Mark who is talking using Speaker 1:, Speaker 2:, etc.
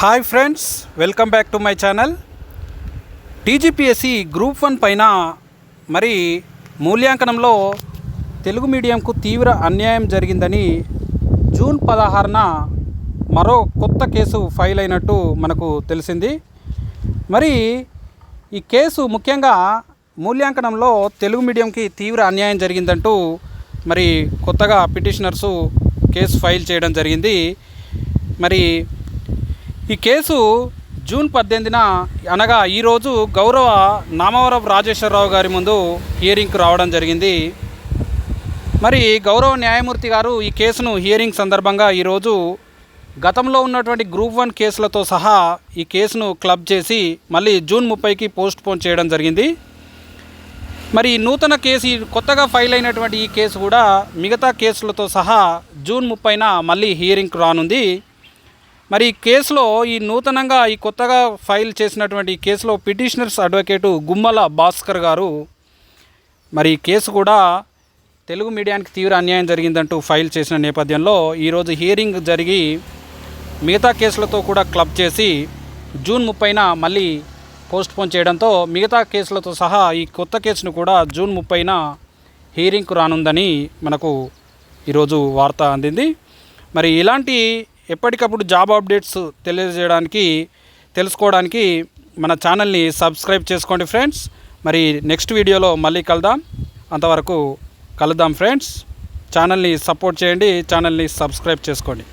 Speaker 1: Hi friends welcome back to my channel TGPSC group one పైన మరి మూల్యాంకనంలో తెలుగు మీడియంకు తీవ్ర అన్యాయం జరిగిందని జూన్ పదహారున మరో కొత్త కేసు ఫైల్ అయినట్టు మనకు తెలిసింది. మరి ఈ కేసు ముఖ్యంగా మూల్యాంకనంలో తెలుగు మీడియంకి తీవ్ర అన్యాయం జరిగిందంటూ మరి కొత్తగా పిటిషనర్సు కేసు ఫైల్ చేయడం జరిగింది. మరి ఈ కేసు జూన్ పద్దెనిమిదిన అనగా ఈరోజు గౌరవ నామవరం రాజేశ్వరరావు గారి ముందు హియరింగ్కు రావడం జరిగింది. మరి గౌరవ న్యాయమూర్తి గారు ఈ కేసును హియరింగ్ సందర్భంగా ఈరోజు గతంలో ఉన్నటువంటి గ్రూప్ వన్ కేసులతో సహా ఈ కేసును క్లబ్ చేసి మళ్ళీ జూన్ ముప్పైకి పోస్ట్ పోన్ చేయడం జరిగింది. మరి ఈ నూతన కేసు ఈ కొత్తగా ఫైల్ అయినటువంటి ఈ కేసు కూడా మిగతా కేసులతో సహా జూన్ ముప్పైన మళ్ళీ హియరింగ్కు రానుంది. మరి ఈ కేసులో ఈ నూతనంగా ఈ కొత్తగా ఫైల్ చేసినటువంటి ఈ కేసులో పిటిషనర్స్ అడ్వకేటు గుమ్మల భాస్కర్ గారు మరి ఈ కేసు కూడా తెలుగు మీడియానికి తీవ్ర అన్యాయం జరిగిందంటూ ఫైల్ చేసిన నేపథ్యంలో ఈరోజు హియరింగ్ జరిగి మిగతా కేసులతో కూడా క్లబ్ చేసి జూన్ ముప్పైన మళ్ళీ పోస్ట్పోన్ చేయడంతో మిగతా కేసులతో సహా ఈ కొత్త కేసును కూడా జూన్ ముప్పైన హియరింగ్కు రానుందని మనకు ఈరోజు వార్త అందింది. మరి ఇలాంటి ఎప్పటికప్పుడు జాబ్ అప్డేట్స్ తెలియజేయడానికి తెలుసుకోవడానికి మన ఛానల్ని సబ్స్క్రైబ్ చేసుకోండి ఫ్రెండ్స్. మరి నెక్స్ట్ వీడియోలో మళ్ళీ కలుద్దాం. అంతవరకు కలుద్దాం ఫ్రెండ్స్. ఛానల్ని సపోర్ట్ చేయండి ఛానల్ని సబ్స్క్రైబ్ చేసుకోండి.